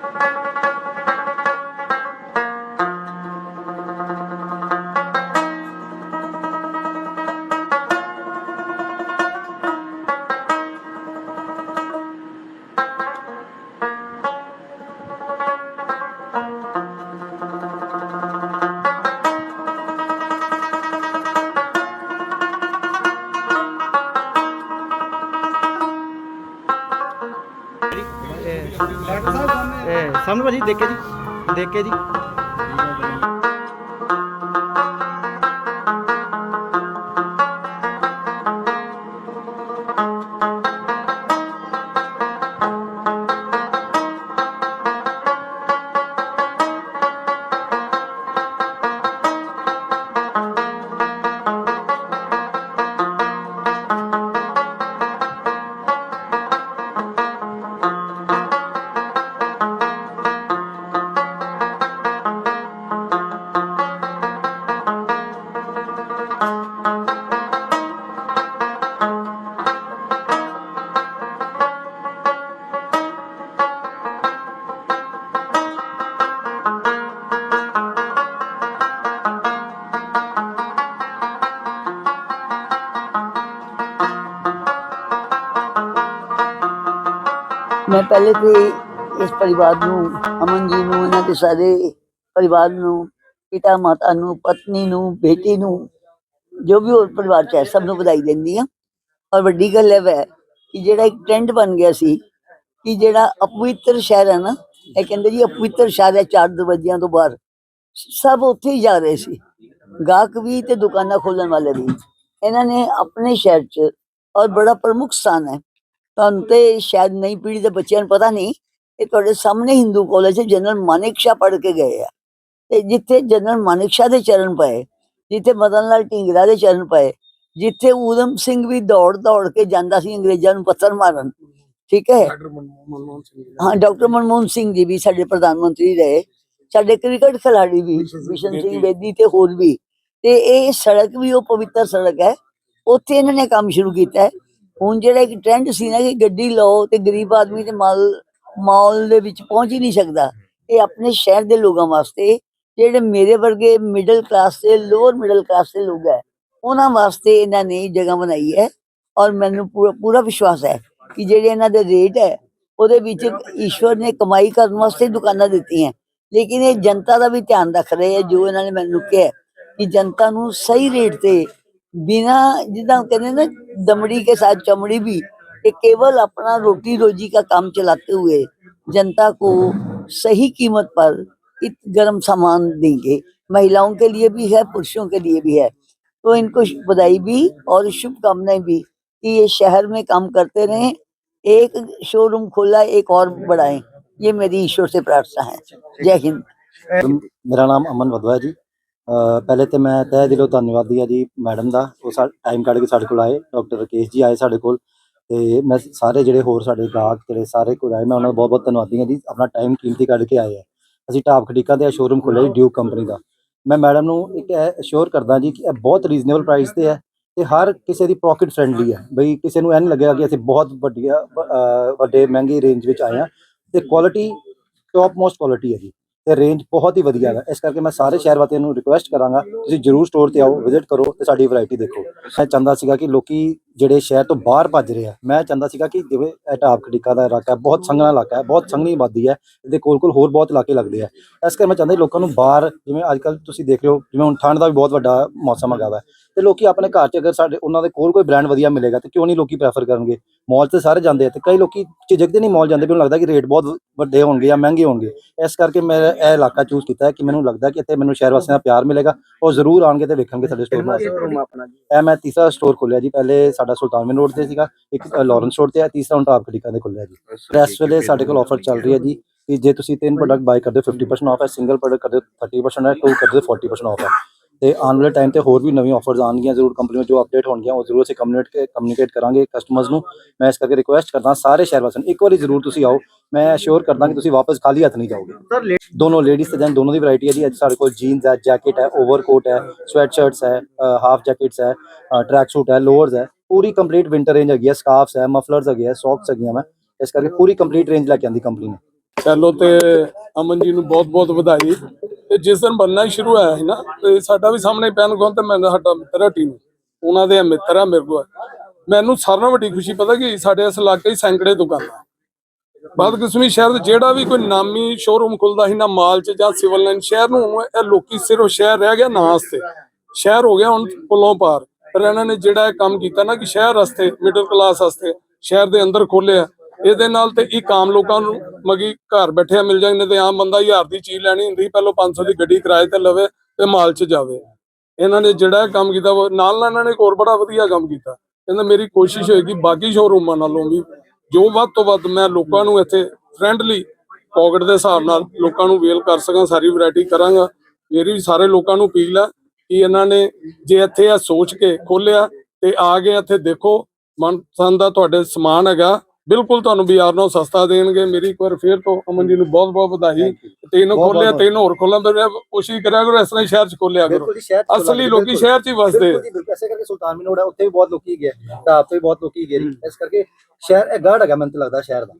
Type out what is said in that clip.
ਇਹ ਸਾਹਮਣੇ ਭਾਜੀ ਦੇਖ ਜੀ ਦੇਖ ਜੀ। ਮੈਂ ਪਹਿਲੇ ਤੇ ਇਸ ਪਰਿਵਾਰ ਨੂੰ, ਅਮਨ ਜੀ ਨੂੰ, ਇਹਨਾਂ ਦੇ ਸਾਰੇ ਪਰਿਵਾਰ ਨੂੰ, ਪਿਤਾ ਮਾਤਾ ਨੂੰ, ਪਤਨੀ ਨੂੰ, ਬੇਟੀ ਨੂੰ, ਜੋ ਵੀ ਹੋਰ ਪਰਿਵਾਰ ਚ ਹੈ, ਸਭ ਨੂੰ ਵਧਾਈ ਦਿੰਦੀ ਆ ਔਰ ਵੱਡੀ ਗੱਲ ਇਹ ਹੈ ਕਿ ਜਿਹੜਾ ਇੱਕ ਟ੍ਰੈਂਡ ਬਣ ਗਿਆ ਸੀ ਕਿ ਜਿਹੜਾ ਅਪਵਿੱਤਰ ਸ਼ਹਿਰ ਹੈ ਨਾ, ਇਹ ਕਹਿੰਦੇ ਜੀ ਅਪਵਿੱਤਰ ਸ਼ਹਿਰ ਹੈ, ਚਾਰ ਦਰਵਾਜ਼ਿਆਂ ਤੋਂ ਬਾਹਰ। ਸਭ ਉੱਥੇ ਹੀ ਜਾ ਰਹੇ ਸੀ। ਗਾਹਕ ਵੀ ਤੇ ਦੁਕਾਨਾਂ ਖੋਲਣ ਵਾਲੇ ਵੀ। ਇਹਨਾਂ ਨੇ ਆਪਣੇ ਸ਼ਹਿਰ ਚ ਔਰ ਬੜਾ ਪ੍ਰਮੁੱਖ ਸਥਾਨ ਹੈ। ਤੁਹਾਨੂੰ ਤੇ ਸ਼ਾਇਦ ਨਈ ਪੀੜ੍ਹੀ ਦੇ ਬੱਚਿਆਂ ਨੂੰ ਪਤਾ ਨਹੀਂ ਇਹ ਤੁਹਾਡੇ ਸਾਹਮਣੇ ਹਿੰਦੂ ਕਾਲਜ ਹੈ ਜਨਰਲ ਮਾਨਿਕ ਸ਼ਾਹ ਪੜ੍ਹ ਕੇ ਗਏ ਆ। ਤੇ ਜਿੱਥੇ ਜਨਰਲ ਮਾਨਿਕ ਸ਼ਾਹ ਦੇ ਚਰਨ ਪਏ ਜਿੱਥੇ ਮਦਨ ਲਾਲ ਢੀਂਗਰਾ ਦੇ ਚਰਨ ਪਏ ਜਿੱਥੇ ਊਧਮ ਸਿੰਘ ਵੀ ਦੌੜ ਦੌੜ ਕੇ ਜਾਂਦਾ ਸੀ ਅੰਗਰੇਜ਼ਾਂ ਨੂੰ ਪੱਥਰ ਮਾਰਨ ਠੀਕ ਹੈ? ਹਾਂ ਡਾਕਟਰ ਮਨਮੋਹਨ ਸਿੰਘ ਜੀ ਵੀ ਸਾਡੇ ਪ੍ਰਧਾਨ ਮੰਤਰੀ ਰਹੇ ਸਾਡੇ ਕ੍ਰਿਕਟ ਖਿਲਾੜੀ ਵੀ ਬਿਸ਼ਨ ਸਿੰਘ ਬੇਦੀ ਤੇ ਹੋਰ ਵੀ। ਤੇ ਇਹ ਸੜਕ ਵੀ ਉਹ ਪਵਿੱਤਰ ਸੜਕ ਹੈ ਉੱਥੇ ਇਹਨਾਂ ਨੇ ਕੰਮ ਸ਼ੁਰੂ ਕੀਤਾ ਹੈ। ਹੁਣ ਜਿਹੜਾ ਇੱਕ ਟ੍ਰੈਂਡ ਸੀ ਨਾ ਕਿ ਗੱਡੀ ਲਓ ਤੇ ਗਰੀਬ ਆਦਮੀ ਤੇ ਮਾਲ ਮਾਲ ਦੇ ਵਿੱਚ ਪਹੁੰਚ ਹੀ ਨਹੀਂ ਸਕਦਾ। ਇਹ ਆਪਣੇ ਸ਼ਹਿਰ ਦੇ ਲੋਕਾਂ ਵਾਸਤੇ, ਜਿਹੜੇ ਮੇਰੇ ਵਰਗੇ ਮਿਡਲ ਕਲਾਸ ਤੇ ਲੋਅਰ ਮਿਡਲ ਕਲਾਸ ਦੇ ਲੋਕ ਹੈ, ਉਹਨਾਂ ਵਾਸਤੇ ਇਹਨਾਂ ਨੇ ਜਗ੍ਹਾ ਬਣਾਈ ਹੈ ਔਰ ਮੈਨੂੰ ਪੂਰਾ ਪੂਰਾ ਵਿਸ਼ਵਾਸ ਹੈ ਕਿ ਜਿਹੜੇ ਇਹਨਾਂ ਦੇ ਰੇਟ ਹੈ, ਉਹਦੇ ਵਿੱਚ ਈਸ਼ਵਰ ਨੇ ਕਮਾਈ ਕਰਨ ਵਾਸਤੇ ਦੁਕਾਨਾਂ ਦਿੱਤੀਆਂ। ਲੇਕਿਨ ਇਹ ਜਨਤਾ ਦਾ ਵੀ ਧਿਆਨ ਰੱਖ ਰਹੇ ਹੈ, ਜੋ ਇਹਨਾਂ ਨੇ ਮੈਨੂੰ ਕਿਹਾ ਕਿ ਜਨਤਾ ਨੂੰ ਸਹੀ ਰੇਟ ਤੇ बिना जितना कहने ना दमड़ी के साथ चमड़ी भी कि केवल अपना रोटी रोजी का काम चलाते हुए जनता को सही कीमत पर इत गर्म सामान देंगे। महिलाओं के लिए भी है, पुरुषों के लिए भी है। तो इनको बधाई भी और शुभकामनाएँ भी कि ये शहर में काम करते रहें, एक शोरूम खोला, एक और बढ़ाएँ। ये मेरी ईश्वर से प्रार्थना है। जय हिंद। मेरा नाम अमन वधवा जी। ਪਹਿਲੇ ਤੇ ਮੈਂ ਤਹਿ ਦਿਲੋਂ ਧੰਨਵਾਦੀ ਹਾਂ ਜੀ ਮੈਡਮ ਦਾ, ਉਹ ਸਾ ਟਾਈਮ ਕੱਢ ਕੇ ਸਾਡੇ ਕੋਲ ਆਏ ਡਾਕਟਰ ਰਕੇਸ਼ ਜੀ ਆਏ ਸਾਡੇ ਕੋਲ, ਤੇ ਮੈਂ ਸਾਰੇ ਜਿਹੜੇ ਹੋਰ ਸਾਡੇ ਗਾਹਕ ਜਿਹੜੇ ਸਾਰੇ ਕੋਲ ਆਏ, ਮੈਂ ਉਹਨਾਂ ਦਾ ਬਹੁਤ ਬਹੁਤ ਧੰਨਵਾਦੀ ਹਾਂ ਜੀ, ਆਪਣਾ ਟਾਈਮ ਕੀਮਤੀ ਕੱਢ ਕੇ ਆਏ ਆ। ਅਸੀਂ ਟਾਪ ਖਟੀਕਾ ਦੇ ਸ਼ੋਰੂਮ ਖੋਲ੍ਹਿਆ ਜੀ ਡਿਊ ਕੰਪਨੀ ਦਾ। ਮੈਂ ਮੈਡਮ ਨੂੰ ਇੱਕ ਅਸ਼ੋਰ ਕਰਦਾ ਜੀ ਕਿ ਇਹ ਬਹੁਤ ਰੀਜ਼ਨੇਬਲ ਪ੍ਰਾਈਸ ਤੇ ਹੈ ਤੇ ਹਰ ਕਿਸੇ ਦੀ ਪਾਕਟ ਫ੍ਰੈਂਡਲੀ ਹੈ। ਬਈ ਕਿਸੇ ਨੂੰ ਇਹ ਨਹੀਂ ਲੱਗੇਗਾ ਕਿ ਅਸੀਂ ਬਹੁਤ ਵੱਡੀਆਂ ਵੱਡੇ, ਮਹਿੰਗੀ ਰੇਂਜ ਵਿੱਚ ਆਏ ਹਾਂ ਤੇ ਕੁਆਲਿਟੀ ਟੌਪ ਮੋਸਟ ਕੁਆਲਿਟੀ ਹੈ ਜੀ। ਤੇ ਰੇਂਜ ਬਹੁਤ ਹੀ ਵਧੀਆ ਹੈ ਇਸ ਕਰਕੇ ਮੈਂ ਸਾਰੇ ਸ਼ਹਿਰ ਵਾਸੀਆਂ ਨੂੰ ਰਿਕੁਐਸਟ ਕਰਾਂਗਾ, ਤੁਸੀਂ ਜਰੂਰ ਸਟੋਰ ਤੇ ਆਓ ਵਿਜ਼ਿਟ ਕਰੋ ਤੇ ਸਾਡੀ ਵੈਰਾਈਟੀ ਦੇਖੋ। ਮੈਂ ਚਾਹੁੰਦਾ ਸੀਗਾ ਕਿ ਲੋਕੀ ਜਿਹੜੇ ਸ਼ਹਿਰ ਤੋਂ ਬਾਹਰ ਭੱਜ ਰਹੇ ਆ, ਮੈਂ ਚਾਹੁੰਦਾ ਸੀਗਾ ਕਿ ਜਿਵੇਂ ਇਹ ਢਾਬ ਖੜੀਕਾ ਦਾ ਇਲਾਕਾ ਬਹੁਤ ਸੰਘਣਾ ਇਲਾਕਾ ਹੈ, ਬਹੁਤ ਸੰਘਣੀ ਆਬਾਦੀ ਹੈ, ਇਹਦੇ ਕੋਲ ਕੋਲ ਹੋਰ ਬਹੁਤ ਇਲਾਕੇ ਲੱਗਦੇ ਆ। ਇਸ ਕਰਕੇ ਮੈਂ ਚਾਹੁੰਦਾ ਲੋਕਾਂ ਨੂੰ ਬਾਹਰ, ਜਿਵੇਂ ਅੱਜ ਕੱਲ ਤੁਸੀਂ ਦੇਖ ਰਹੇ ਹੋ, ਜਿਵੇਂ ਹੁਣ ਠੰਡ ਦਾ ਵੀ ਬਹੁਤ ਵੱਡਾ ਮੌਸਮ ਹੈਗਾ ਵਾ, ਤੇ ਲੋਕੀ ਆਪਣੇ ਘਰ 'ਚ ਅਗਰ ਸਾਡੇ, ਉਹਨਾਂ ਦੇ ਕੋਲ ਕੋਈ ਬ੍ਰਾਂਡ ਵਧੀਆ ਮਿਲੇਗਾ, ਤੇ ਕਿਉਂ ਨਹੀਂ ਲੋਕੀ ਪ੍ਰੈਫਰ ਕਰਨਗੇ? ਮਾਲ ਤੇ ਸਾਰੇ ਜਾਂਦੇ ਆ ਤੇ ਕਈ ਲੋਕੀ ਝਿਜਕਦੇ ਨਹੀਂ ਮਾਲ ਜਾਂਦੇ ਵੀ ਉਹਨੂੰ ਲੱਗਦਾ ਕਿ ਰੇਟ ਬਹੁਤ ਵੱਡੇ ਹੋਣਗੇ ਜਾਂ ਮਹਿੰਗੇ ਹੋਣਗੇ। ਇਸ ਕਰਕੇ ਮੈਂ ਇਹ ਇਲਾਕਾ ਚੂਜ਼ ਕੀਤਾ ਹੈ ਕਿ ਮੈਨੂੰ ਲੱਗਦਾ ਕਿ ਇੱਥੇ ਮੈਨੂੰ ਸ਼ਹਿਰ ਵਾਸੀਆਂ ਦਾ ਪਿਆਰ ਮਿਲੇਗਾ ਉਹ ਜ਼ਰੂਰ ਆਣਗੇ ਤੇ ਵੇਖਣਗੇ ਸਾਡੇ ਸਟੋਰ ਨੂੰ ਆਪਣਾ ਜੀ? ਇਹ ਮੈਂ ਤੀਸਰਾ ਸਟੋਰ ਖੋਲਿਆ ਜੀ ਪਹਿਲੇ ਸਾਡਾ ਸੁਲਤਾਨਵਿੰਦ ਰੋਡ ਤੇ ਸੀਗਾ ਇੱਕ ਲਾਰੈਂਸ ਰੋਡ ਤੇ ਹੈ ਤੀਸਰਾ ਹੁਣ ਟਾਪ ਖੜੀਕਾ ਦੇ ਖੁੱਲਿਆ ਜੀ। ਇਸ ਵੇਲੇ ਸਾਡੇ ਕੋਲ ਆਫਰ ਚੱਲ ਰਹੀ ਹੈ ਜੀ ਕਿ ਜੇ ਤੁਸੀਂ ਤਿੰਨ ਪ੍ਰੋਡਕਟ ਬਾਈ ਕਰਦੇ ਹੋ 50% ਆਫ ਹੈ ਸਿੰਗਲ ਪ੍ਰੋਡਕਟ ਕਰਦੇ ਹੋ 30% ਹੈ ਟੂ ਕਰਦੇ ਹੋ 40% ਆਫ ਹੈ। ਤੇ ਆਉਣ ਵਾਲੇ ਟਾਈਮ ਤੇ ਹੋਰ ਵੀ ਨਵੀਂ ਆਫਰਸ ਆਉਣਗੀਆਂ ਜ਼ਰੂਰ ਕੰਪਨੀ ਵਿੱਚ ਜੋ ਅਪਡੇਟ ਹੋਣਗੀਆਂ ਉਹ ਜ਼ਰੂਰ ਅਸੀਂ ਕਮਿਊਨੀਕੇਟ ਕਮਿਊਨੀਕੇਟ ਕਰਾਂਗੇ ਕਸਟਮਰਸ ਨੂੰ। ਮੈਂ ਇਸ ਕਰਕੇ ਰਿਕੁਐਸਟ ਕਰਦਾ ਸਾਰੇ ਸ਼ਹਿਰ ਵਾਸੀਆਂ ਨੂੰ ਇੱਕ ਵਾਰੀ ਜ਼ਰੂਰ ਤੁਸੀਂ ਆਓ ਮੈਂ ਅਸ਼ੋਰ ਕਰਦਾ ਕਿ ਤੁਸੀਂ ਵਾਪਸ ਖਾਲੀ ਹੱਥ ਨਹੀਂ ਜਾਓਗੇ। ਸਰ ਦੋਨੋਂ ਲੇਡੀਜ਼ ਤੇ ਜੈਂਟ ਦੋਨੋਂ ਦੀ ਵੈਰਾਈਟੀ ਹੈ ਜੀ ਅੱਜ ਸਾਡੇ ਕੋਲ ਜੀਨਸ ਹੈ ਜੈਕਟ ਹੈ ਓਵਰਕੋਟ ਹੈ ਸਵੈਟ ਸ਼ਰਟਸ ਹੈ ਹਾਫ ਜੈਕਟਸ ਹੈ ਟਰੈਕ ਸੂਟ ਹੈ ਲੋਅਰਸ ਹੈ ਪੂਰੀ ਕੰਪਲੀਟ ਵਿੰਟਰ ਰੇਂਜ ਹੈਗੀ ਹੈ ਸਕਾਰਫਸ ਹੈ ਮਫਲਰਸ ਹੈਗੇ ਹੈ ਸੌਕਸ ਹੈਗੀਆਂ ਮੈਂ ਇਸ ਕਰਕੇ ਪੂਰੀ ਕੰਪਲੀਟ ਰੇਂਜ ਲੈ ਕੇ ਆਂਦੀ ਕੰਪਨੀ ਨੇ। ਪਹਿਲੋਂ ਤੇ ਅਮਨ ਜੀ ਨੂੰ ਬਹੁਤ-ਬਹੁਤ ਵਧਾਈ। ਤੇ ਜਿਸ ਦਿਨ ਬੰਨਾ ਹੀ ਸ਼ੁਰੂ ਹੋਇਆ ਸੀ ਨਾ, ਤੇ ਸਾਡਾ ਵੀ ਸਾਹਮਣੇ ਪੈਨ ਕੋਲ ਤੇ ਮੈਂ ਸਾਡਾ ਮਿੱਤਰ ਆ ਟੀਮ ਉਹਨਾਂ ਦੇ ਮਿੱਤਰ ਆ ਮੇਰੇ ਕੋਲ। ਮੈਨੂੰ ਸਾਰਿਆਂ ਨਾਲੋਂ ਵੱਡੀ ਖੁਸ਼ੀ ਪਤਾ ਕਿ, ਸਾਡੇ ਇਸ ਇਲਾਕੇ 'ਚ ਸੈਂਕੜੇ ਦੁਕਾਨਾਂ ਬਦਕਿਸਮੀ ਸ਼ਹਿਰ ਦੇ ਜਿਹੜਾ ਵੀ ਕੋਈ ਨਾਮੀ ਸ਼ੋਰੂਮ ਖੁੱਲਦਾ ਸੀ ਨਾ ਮਾਲ 'ਚ ਜਾਂ ਸਿਵਲ ਲਾਈਨ ਸ਼ਹਿਰ ਨੂੰ, ਇਹ ਲੋਕੀ ਸਿਰਫ ਸ਼ਹਿਰ ਰਹਿ ਗਿਆ ਨਾਂ ਵਾਸਤੇ। ਸ਼ਹਿਰ ਹੋ ਗਿਆ ਹੁਣ ਪੁਲੋਂ ਪਾਰ। ਪਰ ਇਹਨਾਂ ਨੇ ਜਿਹੜਾ ਇਹ ਕੰਮ ਕੀਤਾ ਨਾ ਕਿ ਸ਼ਹਿਰ ਵਾਸਤੇ ਮਿਡਲ ਕਲਾਸ ਵਾਸਤੇ, ਸ਼ਹਿਰ ਦੇ ਅੰਦਰ ਖੋਲਿਆ ਇਹਦੇ ਨਾਲ ਤੇ ਇੱਕ ਆਮ ਲੋਕਾਂ ਨੂੰ ਮਗੀ ਘਰ ਬੈਠਿਆ ਮਿਲ ਜਾਂਦੇ ਤੇ ਆਮ ਬੰਦਾ ਹਜ਼ਾਰ ਦੀ ਚੀਜ਼ ਲੈਣੀ ਹੁੰਦੀ, ਪਹਿਲਾਂ 500 ਦੀ ਗੱਡੀ ਕਿਰਾਏ ਤੇ ਲਵੇ ਤੇ ਮਾਲ 'ਚ ਜਾਵੇ। ਇਹਨਾਂ ਨੇ ਜਿਹੜਾ ਕੰਮ ਕੀਤਾ ਨਾਲ ਨਾਲ ਇਹਨਾਂ ਨੇ ਇੱਕ ਹੋਰ ਬੜਾ ਵਧੀਆ ਕੰਮ ਕੀਤਾ। ਕਹਿੰਦਾ ਮੇਰੀ ਕੋਸ਼ਿਸ਼ ਹੋਏਗੀ, ਬਾਕੀ ਸ਼ੋਰੂਮਾਂ ਨਾਲੋਂ ਵੀ, ਜੋ ਵੱਧ ਤੋਂ ਵੱਧ ਮੈਂ ਲੋਕਾਂ ਨੂੰ ਇੱਥੇ ਫਰੈਂਡਲੀ ਪਾਕਟ ਦੇ ਹਿਸਾਬ ਨਾਲ ਲੋਕਾਂ ਨੂੰ ਵੇਲ ਕਰ ਸਕਾਂ, ਸਾਰੀ ਵੈਰਾਈਟੀ ਕਰਾਂਗਾ। ਮੇਰੀ ਵੀ ਸਾਰੇ ਲੋਕਾਂ ਨੂੰ ਅਪੀਲ ਹੈ ਕਿ ਇਹਨਾਂ ਨੇ ਜੇ ਇੱਥੇ ਆ ਸੋਚ ਕੇ ਖੋਲਿਆ ਤੇ ਆ ਕੇ ਇੱਥੇ ਦੇਖੋ, ਮਨਪਸੰਦ ਦਾ ਤੁਹਾਡੇ ਸਮਾਨ ਹੈਗਾ। ਬਿਲਕੁਲ ਤੁਹਾਨੂੰ ਬਾਜ਼ਾਰ ਨਾਲੋਂ ਸਸਤਾ ਦੇਣਗੇ। ਮੇਰੀ ਇੱਕ ਵਾਰ ਫੇਰ ਤੋਂ ਅਮਨ ਜੀ ਨੂੰ ਬਹੁਤ ਬਹੁਤ ਵਧਾਈ। ਤਿੰਨ ਖੋਲਿਆ ਤਿੰਨ ਹੋਰ ਖੋਲਾਂ ਮੈਂ ਕੋਸ਼ਿਸ਼ ਕਰਿਆ ਕਰੋ ਇਸ ਤਰ੍ਹਾਂ ਹੀ ਸ਼ਹਿਰ ਚ ਖੋਲਿਆ ਕਰੋ। ਅਸਲੀ। ਲੋਕੀ ਸ਼ਹਿਰ ਚ ਹੀ ਵਸਦੇ। ਬਿਲਕੁਲ ਜੀ ਬਿਲਕੁਲ। ਐਸੇ ਕਰਕੇ ਸੁਲਤਾਨ ਰੋਡ ਹੈ ਉੱਥੇ ਵੀ ਬਹੁਤ ਲੋਕੀ ਗਏ। ਤਾਂ ਵੀ ਬਹੁਤ ਲੋਕੀ ਗਏ। ਇਸ ਕਰਕੇ ਸ਼ਹਿਰ ਇਹ ਗਾੜ ਹੈਗਾ ਮੈਨੂੰ ਤਾਂ ਲੱਗਦਾ ਸ਼ਹਿਰ ਦਾ।